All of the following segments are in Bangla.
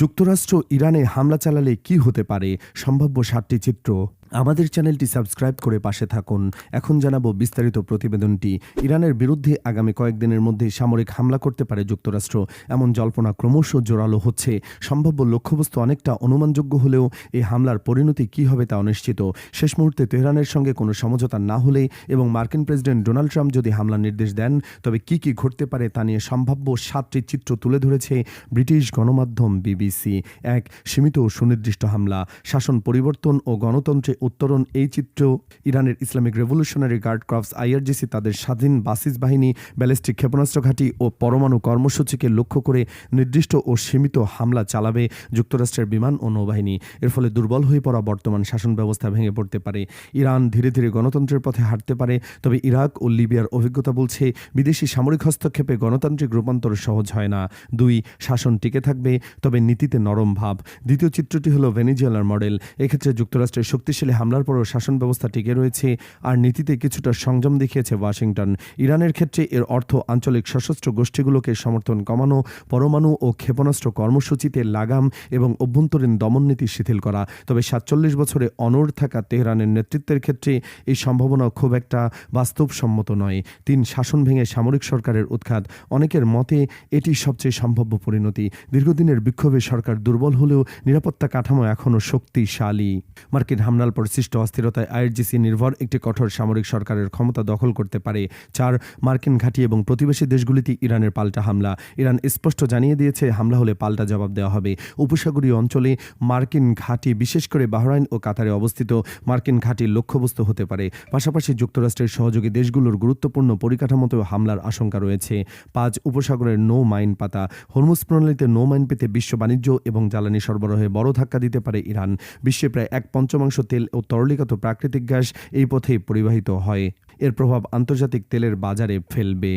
যুক্তরাষ্ট্র ইরানে হামলা চালালে কি হতে পারে? সম্ভাব্য সাতটি চিত্র। আমাদের চ্যানেলটি সাবস্ক্রাইব করে পাশে থাকুন। এখন জানাব বিস্তারিত প্রতিবেদনটি। ইরানের বিরুদ্ধে আগামী কয়েকদিনের মধ্যে সামরিক হামলা করতে পারে যুক্তরাষ্ট্র। এমন জল্পনা ক্রমশ জোরালো হচ্ছে। সম্ভাব্য লক্ষ্যবস্তু অনেকটা অনুমানযোগ্য হলেও এই হামলার পরিণতি কি হবে তা অনিশ্চিত। শেষ মুহূর্তে তেহরানের সঙ্গে কোনো সমঝোতা না হলে এবং মার্কিন প্রেসিডেন্ট ডোনাল্ড ট্রাম্প যদি হামলার নির্দেশ দেন, তবে কি কি ঘটতে পারে তা নিয়ে সম্ভাব্য সাতটি চিত্র তুলে ধরেছে ব্রিটিশ গণমাধ্যম বিবিসি। এক, সীমিত ও সুনির্দিষ্ট হামলা। শাসন পরিবর্তন ও গণতন্ত্রে উত্তরণ এই চিত্র। ইরানের Islamic revolutionary guard crafts IRGC তাদের স্বাধীন বাসিস বাহিনী, ব্যালিস্টিক ক্ষেপণাস্ত্র ঘাঁটি ও পরমাণু কর্মসূচিকে লক্ষ্য করে নির্দিষ্ট ও সীমিত হামলা চালাবে যুক্তরাষ্ট্রের বিমান ও নৌবাহিনী। এর ফলে দুর্বল হয়ে পড়া বর্তমান শাসন ব্যবস্থা ভেঙে পড়তে পারে। ইরান ধীরে ধীরে গণতন্ত্রের পথে হাঁটতে পারে। তবে ইরাক ও লিবিয়ার অভিজ্ঞতা বলছে, বিদেশি সামরিক হস্তক্ষেপে গণতান্ত্রিক রূপান্তর সহজ হয় না। দুই, শাসন টিকে থাকবে, তবে নীতিতে নরম ভাব। দ্বিতীয় চিত্রটি হলো ভেনিজুয়েলার মডেল। এক্ষেত্রে যুক্তরাষ্ট্রের শক্তিশালী হামলার পরও শাসন ব্যবস্থা টিকে রয়েছে আর নীতিতে কিছুটা সংযম দেখিয়েছে ওয়াশিংটন। ইরানের ক্ষেত্রে এর অর্থ আঞ্চলিক সশস্ত্র গোষ্ঠীগুলোকে সমর্থন কমানো, পরমাণু ও ক্ষেপণাস্ত্র কর্মসূচিতে লাগাম এবং অভ্যন্তরীণ দমননীতি শিথিল করা। তবে সাতচল্লিশ বছরে অনড় থাকা তেহরানের নেতৃত্বের ক্ষেত্রে এই সম্ভাবনা খুব একটা বাস্তবসম্মত নয়। তিন শাসন ভেঙে সামরিক সরকারের উৎখাত অনেকের মতে এটি সবচেয়ে সম্ভাব্য পরিণতি। দীর্ঘদিনের বিক্ষোভে সরকার দুর্বল হলেও নিরাপত্তা কাঠামো এখনও শক্তিশালী। মার্কিন হামলার পর সৃষ্ট অস্থিরতায় আইআরজিসি নির্ভর একটি কঠোর সামরিক সরকারের ক্ষমতা দখল করতে পারে। চার, মার্কিন ঘাঁটি এবং প্রতিবেশী দেশগুলিতে ইরানের পাল্টা হামলা। ইরান স্পষ্ট জানিয়ে দিয়েছে, হামলা হলে পাল্টা জবাব দেওয়া হবে। উপসাগরীয় অঞ্চলে মার্কিন ঘাঁটি, বিশেষ করে বাহরাইন ও কাতারে অবস্থিত, মার্কিন ঘাঁটির লক্ষ্যবস্তু হতে পারে। পাশাপাশি যুক্তরাষ্ট্রের সহযোগী দেশগুলোর গুরুত্বপূর্ণ পরিকাঠামোতেও হামলার আশঙ্কা রয়েছে। পাঁচ, উপসাগরের নো মাইন পাতা। হরমুজ প্রণালীতে নো মাইন পেতে বিশ্ব বাণিজ্য এবং জ্বালানি সরবরাহে বড় ধাক্কা দিতে পারে ইরান। বিশ্বে প্রায় এক পঞ্চমাংশ তেল ও তরলীগত প্রাকৃতিক গ্যাস এই পথেই পরিবাহিত হয়। এর প্রভাব আন্তর্জাতিক তেলের বাজারে ফেলবে।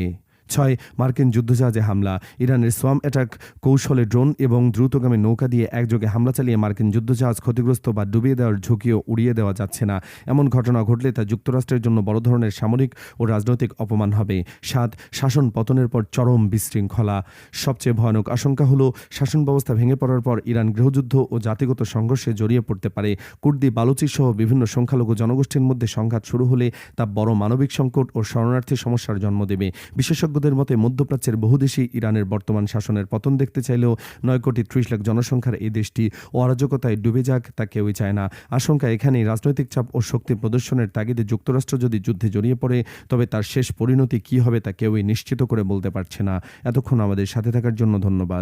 ছয় মার্কিন যুদ্ধজাহাজে হামলা। ইরানের সোয়াম অ্যাটাক কৌশলে ড্রোন এবং দ্রুতগামী নৌকা দিয়ে একযোগে হামলা চালিয়ে মার্কিন যুদ্ধজাহাজ ক্ষতিগ্রস্ত বা ডুবিয়ে দেওয়ার ঝুঁকিও উড়িয়ে দেওয়া যাচ্ছে না। এমন ঘটনা ঘটলে তা যুক্তরাষ্ট্রের জন্য বড় ধরনের সামরিক ও রাজনৈতিক অপমান হবে। সাত, শাসন পতনের পর চরম বিশৃঙ্খলা। সবচেয়ে ভয়ানক আশঙ্কা হল শাসন ব্যবস্থা ভেঙে পড়ার পর ইরান গৃহযুদ্ধ ও জাতিগত সংঘর্ষে জড়িয়ে পড়তে পারে। কুর্দি বালুচি সহ বিভিন্ন সংখ্যালঘু জনগোষ্ঠীর মধ্যে সংঘাত শুরু হলে তা বড় মানবিক সংকট ও শরণার্থী সমস্যার জন্ম দেবে। বিশেষজ্ঞদের মতে, মধ্যপ্রাচ্যের বহুদেশই ইরানের বর্তমান শাসনের পতন দেখতে চাইলেও নয় কোটি ত্রিশ লাখ জনসংখ্যার এই দেশটি অরাজকতায় ডুবে যাক তা কেউই চায় না। আশঙ্কা এখানেই, রাজনৈতিক চাপ ও শক্তি প্রদর্শনের তাগিদে যুক্তরাষ্ট্র যদি যুদ্ধে জড়িয়ে পড়ে, তবে তার শেষ পরিণতি কী হবে তা কেউই নিশ্চিত করে বলতে পারছে না। এতক্ষণ আমাদের সাথে থাকার জন্য ধন্যবাদ।